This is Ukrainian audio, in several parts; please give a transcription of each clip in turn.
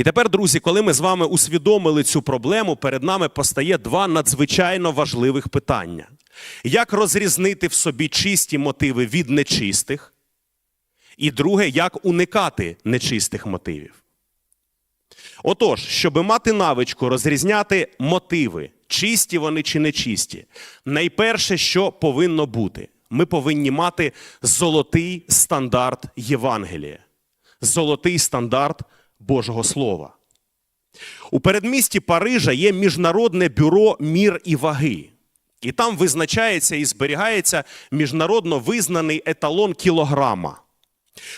І тепер, друзі, коли ми з вами усвідомили цю проблему, перед нами постає два надзвичайно важливих питання: як розрізнити в собі чисті мотиви від нечистих, і друге, як уникати нечистих мотивів. Отож, щоб мати навичку розрізняти мотиви, чисті вони чи нечисті, найперше, що повинно бути, ми повинні мати золотий стандарт Євангелія, золотий стандарт Божого Слова. У передмісті Парижа є міжнародне бюро мір і ваги. І там визначається і зберігається міжнародно визнаний еталон кілограма.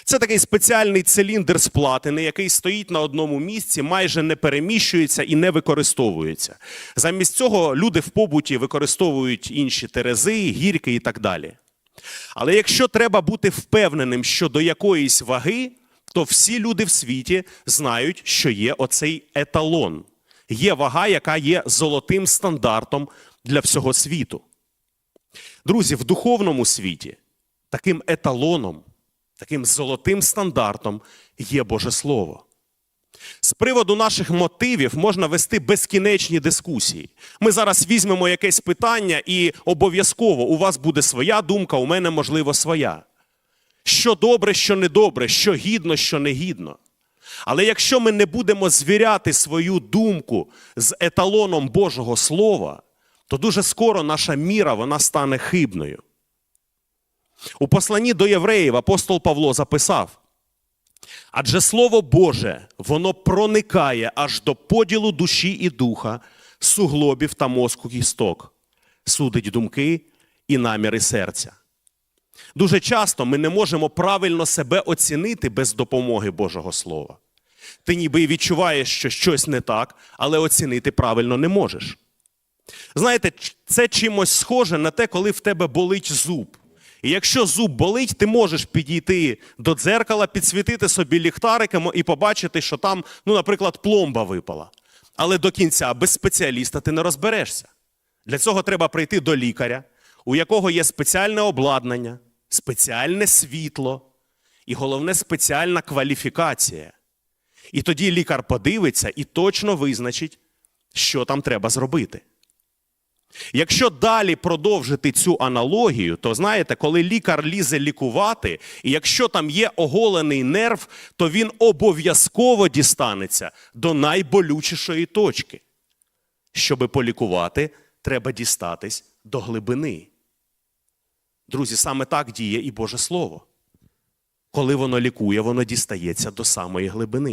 Це такий спеціальний циліндр з платини, який стоїть на одному місці, майже не переміщується і не використовується. Замість цього люди в побуті використовують інші терези, гірки і так далі. Але якщо треба бути впевненим щодо якоїсь ваги, то всі люди в світі знають, що є оцей еталон. Є вага, яка є золотим стандартом для всього світу. Друзі, в духовному світі таким еталоном, таким золотим стандартом є Боже Слово. З приводу наших мотивів можна вести безкінечні дискусії. Ми зараз візьмемо якесь питання, і обов'язково у вас буде своя думка, у мене, можливо, своя. Що добре, що недобре, що гідно, що негідно. Але якщо ми не будемо звіряти свою думку з еталоном Божого Слова, то дуже скоро наша міра вона стане хибною. У посланні до євреїв апостол Павло записав: адже Слово Боже, воно проникає аж до поділу душі і духа, суглобів та мозку кісток, судить думки і наміри серця. Дуже часто ми не можемо правильно себе оцінити без допомоги Божого Слова. Ти ніби й відчуваєш, що щось не так, але оцінити правильно не можеш. Знаєте, це чимось схоже на те, коли в тебе болить зуб. І якщо зуб болить, ти можеш підійти до дзеркала, підсвітити собі ліхтариком і побачити, що там, ну, наприклад, пломба випала. Але до кінця без спеціаліста ти не розберешся. Для цього треба прийти до лікаря, у якого є спеціальне обладнання, спеціальне світло і головне спеціальна кваліфікація. І тоді лікар подивиться і точно визначить, що там треба зробити. Якщо далі продовжити цю аналогію, то знаєте, коли лікар лізе лікувати, і якщо там є оголений нерв, то він обов'язково дістанеться до найболючішої точки. Щоби полікувати, треба дістатись до глибини. Друзі, саме так діє і Боже Слово. Коли воно лікує, воно дістається до самої глибини.